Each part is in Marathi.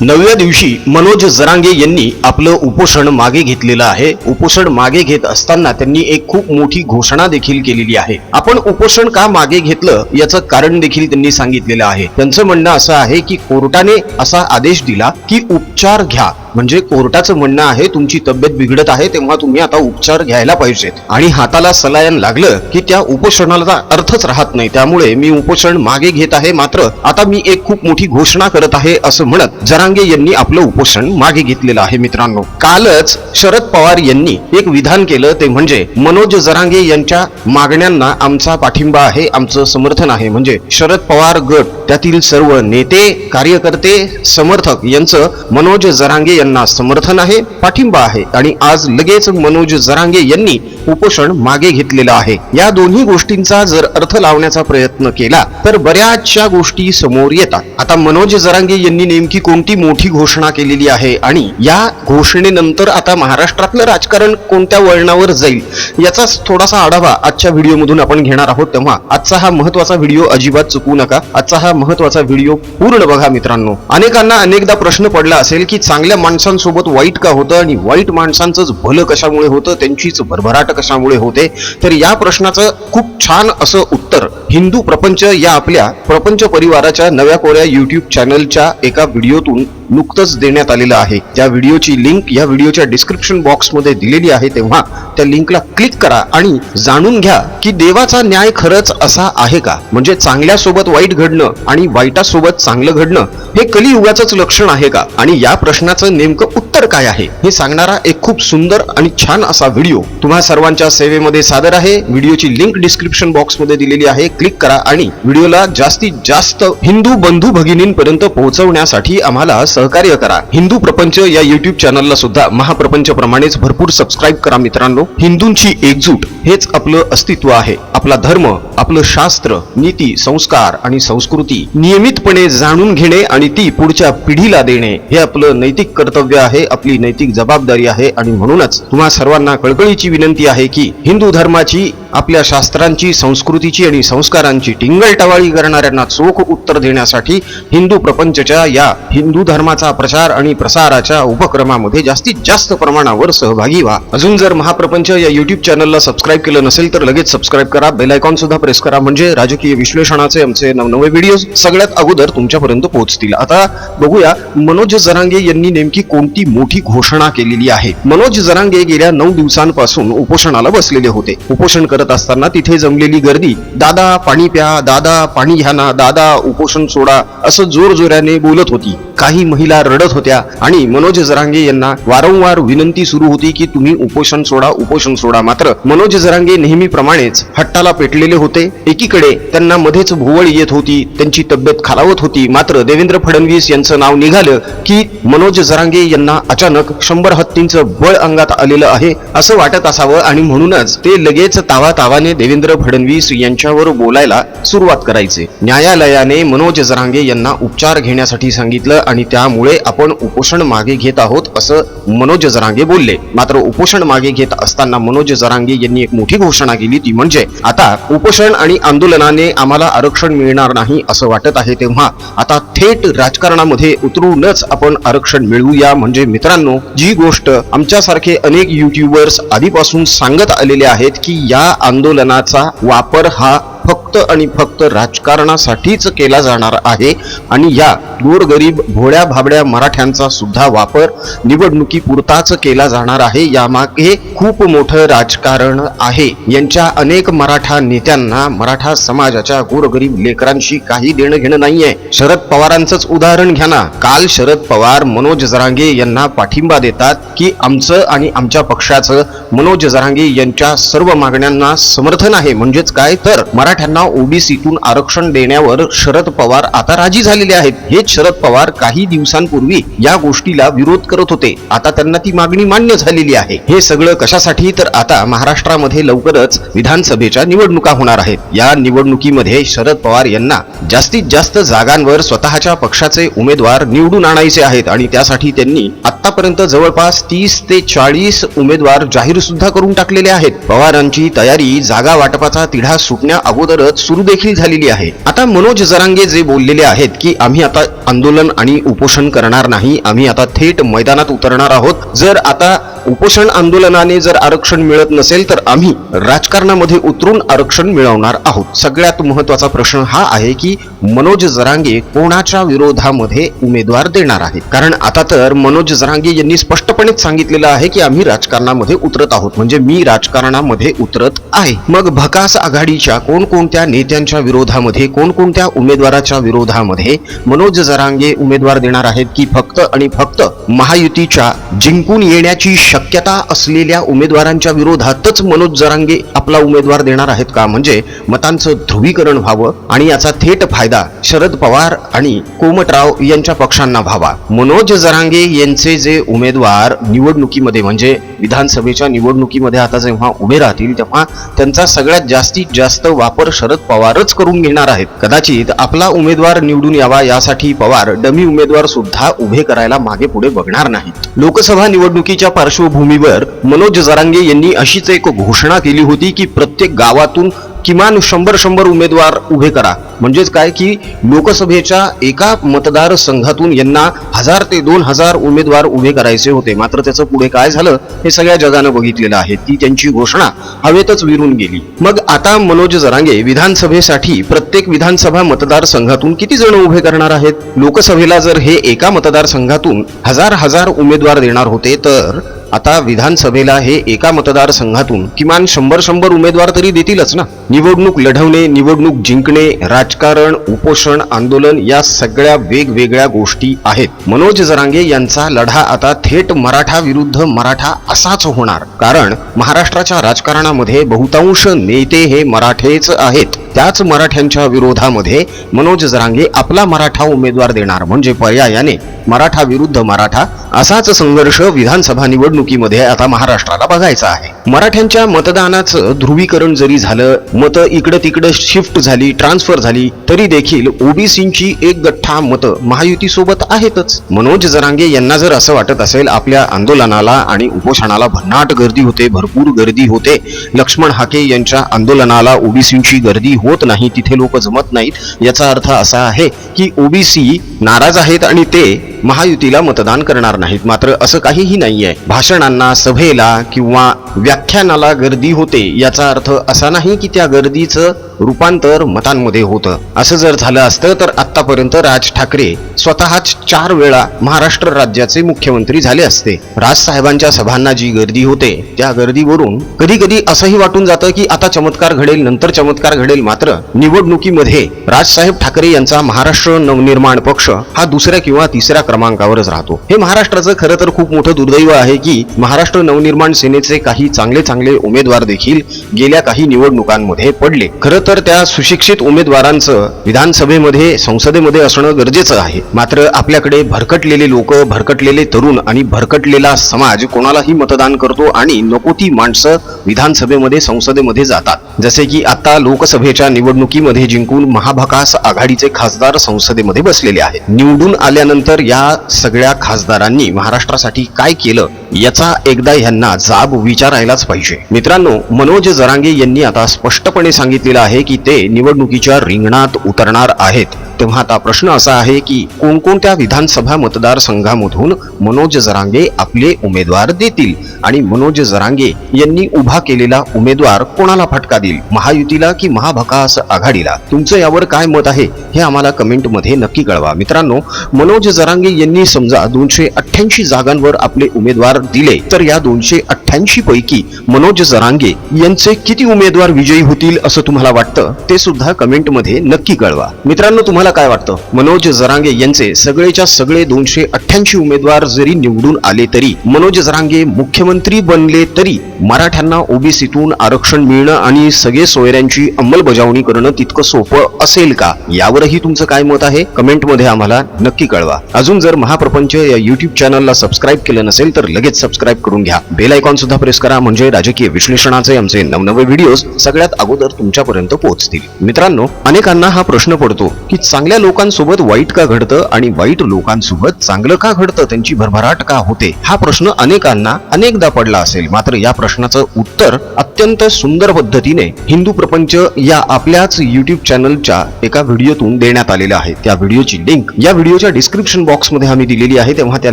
नवव्या दिवशी मनोज जरांगे यांनी आपलं उपोषण मागे घेतलेलं आहे. उपोषण मागे घेत असताना त्यांनी एक खूप मोठी घोषणा देखील केलेली आहे. आपण उपोषण का मागे घेतलं याचं कारण देखील त्यांनी सांगितलेलं आहे. त्यांचं म्हणणं असं आहे की कोर्टाने असा आदेश दिला की उपचार घ्या. म्हणजे कोर्टाचं म्हणणं आहे तुमची तब्येत बिघडत आहे तेव्हा तुम्ही आता उपचार घ्यायला पाहिजेत. आणि हाताला सलायन लागलं की त्या उपोषणाला अर्थच राहत नाही. त्यामुळे मी उपोषण मागे घेत आहे मात्र आता मी एक खूप मोठी घोषणा करत आहे असं म्हणत जरांगे यांनी आपलं उपोषण मागे घेतलेलं आहे मित्रांनो. कालच शरद पवार यांनी एक विधान केलं ते म्हणजे मनोज जरांगे यांच्या मागण्यांना आमचा पाठिंबा आहे आमचं समर्थन आहे. म्हणजे शरद पवार गट त्यातील सर्व नेते कार्यकर्ते समर्थक यांचं मनोज जरांगे यांना समर्थन आहे पाठिंबा आहे आणि आज लगेच मनोज जरांगे यांनी उपोषण मागे घेतलेलं आहे. या दोन्ही गोष्टींचा जर अर्थ लावण्याचा प्रयत्न केला तर बऱ्याचशा गोष्टी समोर येतात. आता मनोज जरांगे यांनी नेमकी कोणती मोठी घोषणा केलेली आहे आणि या घोषणेनंतर आता महाराष्ट्रातलं राजकारण कोणत्या वळणावर जाईल याचाच थोडासा आढावा आजच्या व्हिडिओमधून आपण घेणार आहोत. तेव्हा आजचा हा महत्त्वाचा व्हिडिओ अजिबात चुकवू नका. आजचा हा महत्त्वाचा व्हिडिओ पूर्ण बघा मित्रांनो. अनेकांना अनेकदा प्रश्न पडला असेल की चांगल्या माणसांसोबत वाईट का होतं आणि वाईट माणसांचंच भलं कशामुळे होतं? त्यांचीच भरभराट कशामुळे होते? तर या प्रश्नाचं खूप छान असं उत्तर हिंदू प्रपंच या आपल्या प्रपंच परिवाराच्या नव्या कोऱ्या युट्यूब चॅनलच्या एका व्हिडिओतून नुकतंच देण्यात आलेलं आहे. त्या व्हिडिओची लिंक या व्हिडिओच्या डिस्क्रिप्शन बॉक्समध्ये दिलेली आहे तेव्हा त्या लिंकला क्लिक करा आणि जाणून घ्या की देवाचा न्याय खरंच असा आहे का? म्हणजे चांगल्यासोबत वाईट घडणं आणि वाईटासोबत चांगलं घडणं हे कलियुगाचंच लक्षण आहे का? आणि या प्रश्नाचं नेमकं उत्तर काय आहे? हे सांगणारा एक खूप सुंदर आणि छान असा व्हिडिओ तुम्हा सर्वांच्या सेवेमध्ये सादर आहे. व्हिडिओची लिंक डिस्क्रिप्शन बॉक्समध्ये दिलेली आहे. क्लिक करा आणि व्हिडिओला जास्तीत जास्त हिंदू बंधू भगिनींपर्यंत पोहोचवण्यासाठी आम्हाला सहकार्य करा. हिंदू प्रपंच या युट्यूब चॅनलला सुद्धा महाप्रपंच प्रमाणेच भरपूर सबस्क्राईब करा मित्रांनो. हिंदूंची एकजूट. हेच आपलं अस्तित्व आहे. आपला धर्म आपलं शास्त्र नीती संस्कार आणि संस्कृती नियमितपणे जाणून घेणे आणि ती पुढच्या पिढीला देणे हे आपलं नैतिक कर्तव्य आहे आपली नैतिक जबाबदारी आहे आणि म्हणूनच तुम्हा सर्वांना कळकळीची विनंती आहे की हिंदू धर्माची आपल्या शास्त्रांची संस्कृतीची आणि संस्कारांची टिंगलटवाळी करणाऱ्यांना चोख उत्तर देण्यासाठी हिंदू प्रपंचच्या या हिंदू धर्माचा प्रचार आणि प्रसाराच्या उपक्रमामध्ये जास्तीत जास्त प्रमाणावर सहभागी व्हा. अजून जर महाप्रपंच या युट्यूब चॅनलला सबस्क्राईब केलं नसेल तर लगेच सबस्क्राईब करा बेल आयकॉन सुद्धा प्रेस करा. म्हणजे राजकीय विश्लेषणाचे आमचे नवनवे व्हिडिओ सगळ्यात अगोदर तुमच्यापर्यंत पोहोचतील. आता बघूया मनोज जरांगे यांनी नेमकी कोणती मोठी घोषणा केलेली आहे? मनोज जरांगे गेल्या नऊ दिवसांपासून उपोषणाला बसलेले होते. उपोषण करत असताना तिथे जमलेली गर्दी दादा पाणी प्या दादा पाणी घ्या ना दादा उपोषण सोडा असं जोर जोराने बोलत होती. काही महिला रडत होत्या आणि मनोज जरांगे यांना वारंवार विनंती सुरू होती की तुम्ही उपोषण सोडा उपोषण सोडा. मात्र मनोज जरांगे नेहमीप्रमाणेच हट्टाला पेटलेले होते. एकीकडे त्यांना मध्येच भोवळ येत होती त्यांची तब्येत खालावत होती. मात्र देवेंद्र फडणवीस यांचं नाव निघालं की मनोज जरांगे यांना अचानक शंभर हत्तींचं बळ अंगात आलेलं आहे असं वाटत असावं आणि म्हणूनच ते लगेच तावा तावाने देवेंद्र फडणवीस यांच्यावर बोलायला सुरुवात करायचे. न्यायालयाने मनोज जरांगे यांना उपचार घेण्यासाठी सांगितलं आणि त्यामुळे आपण उपोषण मागे घेत आहोत असं मनोज जरांगे बोलले. मात्र उपोषण मागे घेत असताना मनोज जरांगे यांनी एक मोठी घोषणा केली ती म्हणजे आता उपोषण आणि आंदोलनाने आम्हाला आरक्षण मिळणार नाही असं वाटत आहे तेव्हा आता थेट राजकारणामध्ये उतरूनच आपण आरक्षण मिळवूया. म्हणजे मित्रांनो जी गोष्ट आमच्यासारखे अनेक युट्यूबर्स आधीपासून सांगत आलेले आहेत की या आंदोलनाचा वापर हा फक्त आणि फक्त राजकारणासाठीच केला जाणार आहे आणि या गोरगरीब भोळ्या भाबड्या मराठ्यांचा सुद्धा वापर निवडणुकीपुरताच केला जाणार आहे. यामागे खूप मोठं राजकारण आहे. यांच्या अनेक मराठा नेत्यांना मराठा समाजाच्या गोरगरीब लेकरांशी काही देणं घेणं नाहीये. शरद पवारांचंच उदाहरण घ्या ना. काल शरद पवार मनोज जरांगे यांना पाठिंबा देतात की आमचं आणि आमच्या पक्षाचं मनोज जरांगे यांच्या सर्व मागण्यांना समर्थन आहे. म्हणजेच काय? तर मराठ्यांना ओबीसीतून आरक्षण देण्यावर शरद पवार आता राजी झालेले आहेत. हेच शरद पवार काही दिवसांपूर्वी या गोष्टीला विरोध करत होते. आता त्यांना ती मागणी मान्य झालेली आहे. हे सगळं कशासाठी? तर आता महाराष्ट्रामध्ये लवकरच विधानसभेच्या निवडणुका होणार आहेत. या निवडणुकीमध्ये शरद पवार यांना जास्तीत जास्त जागांवर स्वतःच्या पक्षाचे उमेदवार निवडून आणायचे आहेत आणि त्यासाठी त्यांनी आतापर्यंत जवळपास तीस ते चाळीस उमेदवार जाहीर सुद्धा करून टाकलेले आहेत. पवारांची तयारी जागा वाटपाचा तिढा सुटण्या अगोदर अगोदरच सुरू देखील झालेली आहे. आता मनोज जरांगे जे बोललेले आहेत की आम्ही आता आंदोलन आणि उपोषण करणार नाही आम्ही आता थेट मैदानात उतरणार आहोत. जर आता उपोषण आंदोलनाने जर आरक्षण मिळत नसेल तर आम्ही राजकारणामध्ये उतरून आरक्षण मिळवणार आहोत. सगळ्यात महत्त्वाचा प्रश्न हा आहे की मनोज जरांगे कोणाच्या विरोधामध्ये उमेदवार देणार आहेत? कारण आता तर मनोज जरांगे यांनी स्पष्टपणेच सांगितलेलं आहे की आम्ही राजकारणामध्ये उतरत आहोत. म्हणजे मी राजकारणामध्ये उतरत आहे. मग भकास आघाडीच्या कोणकोणत्या नेत्यांच्या विरोधामध्ये कोणकोणत्या उमेदवाराच्या विरोधामध्ये मनोज जरांगे उमेदवार देणार आहेत की फक्त आणि फक्त महायुतीच्या जिंकून येण्याची शक्यता असलेल्या उमेदवारांच्या विरोधातच मनोज जरांगे आपला उमेदवार देणार आहेत का? म्हणजे मतांचं ध्रुवीकरण व्हावं आणि याचा थेट फायदा शरद पवार आणि कोमटराव यांच्या पक्षांना व्हावा. मनोज जरांगे यांचे जे उमेदवार निवडणुकीमध्ये म्हणजे विधानसभेच्या निवडणुकीमध्ये आता जेव्हा उभे राहतील तेव्हा त्यांचा सगळ्यात जास्तीत जास्त वापर शरद पवारच करून घेणार आहेत. कदाचित आपला उमेदवार निवडून यावा यासाठी पवार डमी उमेदवार सुद्धा उभे करायला मागे पुढे बघणार नाहीत. लोकसभा निवडणुकीच्या पार्श्वभूमीवर मनोज जरांगे यांनी अशीच एक घोषणा केली होती की प्रत्येक गावातून किमान शंभर शंभर उमेदवार उभे करा. म्हणजेच काय की लोकसभेच्या एका मतदारसंघातून यांना हजार ते दोन हजार उमेदवार उभे करायचे होते. मात्र त्याचं पुढे काय झालं हे सगळ्या जगानं बघितलेलं आहे. ती त्यांची घोषणा हवेतच विरून गेली. मग आता मनोज जरांगे विधानसभेसाठी प्रत्येक विधानसभा मतदारसंघातून किती जण उभे करणार आहेत? लोकसभेला जर हे एका मतदारसंघातून हजार हजार उमेदवार देणार होते तर आता विधानसभेला हे एका मतदारसंघातून किमान शंभर शंभर उमेदवार तरी देतीलच ना? निवडणूक लढवणे निवडणूक जिंकणे राजकारण उपोषण आंदोलन या सगळ्या वेगवेगळ्या गोष्टी आहेत. मनोज जरांगे यांचा लढा आता थेट मराठा विरुद्ध मराठा असाच होणार. कारण महाराष्ट्राच्या राजकारणामध्ये बहुतांश नेते हे मराठेच आहेत. त्याच मराठ्यांच्या विरोधामध्ये मनोज जरांगे आपला मराठा उमेदवार देणार. म्हणजे पर्यायाने मराठा विरुद्ध मराठा असाच संघर्ष विधानसभा निवडणुकीमध्ये आता महाराष्ट्राला बघायचा आहे. मराठ्यांच्या मतदानाचं ध्रुवीकरण जरी झालं मतं इकडं तिकडं शिफ्ट झाली ट्रान्सफर झाली तरी देखील ओबीसींची एक गठ्ठा मतं महायुती सोबत आहेतच. मनोज जरांगे यांना जर असं वाटत असेल आपल्या आंदोलनाला आणि उपोषणाला भन्नाट गर्दी होते भरपूर गर्दी होते. लक्ष्मण हाके यांच्या आंदोलनाला ओबीसींची गर्दी होत नाही तिथे लोक जमत नाहीत. याचा अर्थ असा आहे की ओबीसी नाराज आहेत आणि ते महायुतीला मतदान करणार नाहीत. मात्र असं काहीही नाही आहे भाषणांना सभेला किंवा व्याख्यानाला गर्दी होते याचा अर्थ असा नाही की त्या गर्दीचं रूपांतर मतांमध्ये होतं. असं जर झालं असतं तर आतापर्यंत राज ठाकरे स्वतःच चार वेळा महाराष्ट्र राज्याचे मुख्यमंत्री झाले असते. राज साहेबांच्या सभांना जी गर्दी होते त्या गर्दीवरून कधी कधी असंही वाटून जातं की आता चमत्कार घडेल नंतर चमत्कार घडेल. मात्र निवडणुकीमध्ये राजसाहेब ठाकरे यांचा महाराष्ट्र नवनिर्माण पक्ष हा दुसऱ्या किंवा तिसऱ्या क्रमांकावरच राहतो. हे महाराष्ट्राचं खरं तर खूप मोठं दुर्दैव आहे की महाराष्ट्र नवनिर्माण सेनेचे काही चांगले चांगले उमेदवार देखील गेल्या काही निवडणुकांमध्ये पडले. खरं तर त्या सुशिक्षित उमेदवारांचं विधानसभेमध्ये संसदेमध्ये असणं गरजेचं आहे. मात्र आपल्याकडे भरकटलेले लोक भरकटलेले तरुण आणि भरकटलेला समाज कोणालाही मतदान करतो आणि नको ती माणसं विधानसभेमध्ये संसदेमध्ये जातात. जसे की आता लोकसभेच्या निवडणुकीमध्ये जिंकून महाभकास आघाडीचे खासदार संसदेमध्ये बसलेले आहेत. निवडून आल्यानंतर या सगळ्या खासदारांनी महाराष्ट्रासाठी काय केलं याचा एकदा ह्यांना जाब विचारायलाच पाहिजे. मित्रांनो मनोज जरांगे यांनी आता स्पष्टपणे सांगितलेलं आहे की ते निवडणुकीच्या रिंगणात उतरणार आहेत. तेव्हा आता प्रश्न असा आहे की कोणकोणत्या विधानसभा मतदारसंघामधून मनोज जरांगे आपले उमेदवार देतील? आणि मनोज जरांगे यांनी उभा केलेला उमेदवार कोणाला फटका देईल? महायुतीला की महाभकास आघाडीला? तुमचं यावर काय मत आहे? हे आम्हाला कमेंटमध्ये नक्की कळवा. मित्रांनो मनोज जरांगे यांनी समजा दोनशे अठ्ठ्याऐंशी जागांवर आपले उमेदवार दिले तर या दोनशे अठ्ठ्याऐंशी पैकी मनोज जरांगे यांचे किती उमेदवार विजयी होतील असं तुम्हाला वाटतं? ते सुद्धा कमेंटमध्ये नक्की कळवा. मित्रांनो तुम्हाला काय वाटतं? मनोज जरांगे यांचे सगळेच्या सगळे दोनशे अठ्ठ्याऐंशी उमेदवार जरी निवडून आले तरी मनोज जरांगे मुख्यमंत्री बनले तरी मराठ्यांना ओबीसीतून आरक्षण मिळणं आणि सगळे सोयऱ्यांची अंमलबजावणी करणं तितकं सोपं असेल का? यावरही तुमचं काय मत आहे? कमेंटमध्ये आम्हाला नक्की कळवा. अजून जर महाप्रपंच या युट्यूब चॅनलला सबस्क्राईब केलं नसेल तर लगेच सबस्क्राईब करून घ्या. बेल आयकॉन सुद्धा प्रेस करा म्हणजे राजकीय विश्लेषणाचे आमचे नवनवे व्हिडिओज सगळ्यात अगोदर तुमच्यापर्यंत पोहोचतील. मित्रांनो अनेकांना हा प्रश्न पडतो की चांगल्या लोकांसोबत वाईट का घडतं आणि वाईट लोकांसोबत चांगलं का घडतं त्यांची भरभराट का होते हा प्रश्न अनेकांना अनेकदा पडला असेल. मात्र या प्रश्नाचं उत्तर अत्यंत सुंदर पद्धतीने हिंदू प्रपंच या आपल्याच युट्यूब चॅनलच्या एका व्हिडिओतून देण्यात आलेलं आहे. त्या व्हिडिओची लिंक या व्हिडिओच्या डिस्क्रिप्शन बॉक्समध्ये आम्ही दिलेली आहे. तेव्हा त्या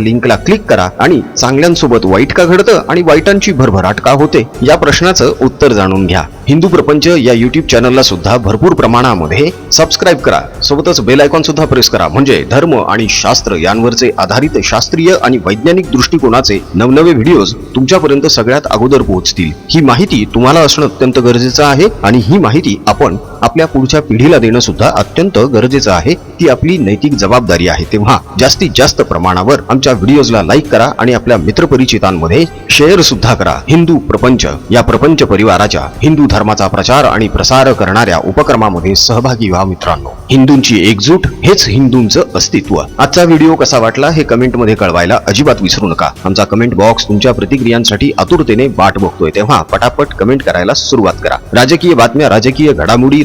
लिंकला क्लिक करा आणि चांगल्यांसोबत वाईट का घडतं आणि वाईटांची भरभराट का होते या प्रश्नाचं उत्तर जाणून घ्या. हिंदू प्रपंच या युट्यूब चॅनलला सुद्धा भरपूर प्रमाणामध्ये सबस्क्राईब करा. सोबतच बेल आयकॉन सुद्धा प्रेस करा. म्हणजे धर्म आणि शास्त्र यांवरचे आधारित शास्त्रीय आणि वैज्ञानिक दृष्टिकोनाचे नवनवे व्हिडिओज तुमच्यापर्यंत सगळ्यात अगोदर पोहोचतील. ही माहिती तुम्हाला असणं अत्यंत गरजेचं आहे आणि ही माहिती आपण आपल्या पुढच्या पिढीला देणं सुद्धा अत्यंत गरजेचं आहे. ती आपली नैतिक जबाबदारी आहे. तेव्हा जास्तीत जास्त प्रमाणावर आमच्या व्हिडिओजला लाईक करा आणि आपल्या मित्रपरिचितांमध्ये शेअर सुद्धा करा. हिंदू प्रपंच या प्रपंच परिवाराच्या हिंदू धर्माचा प्रचार आणि प्रसार करणाऱ्या उपक्रमामध्ये सहभागी व्हा मित्रांनो. हिंदूंची एकजूट हेच हिंदूंचं अस्तित्व. आजचा व्हिडिओ कसा वाटला हे कमेंटमध्ये कळवायला अजिबात विसरू नका. आमचा कमेंट बॉक्स तुमच्या प्रतिक्रियांसाठी आतुरतेने वाट बघतोय. तेव्हा पटापट कमेंट करायला सुरुवात करा. राजकीय बातम्या राजकीय घडामोडी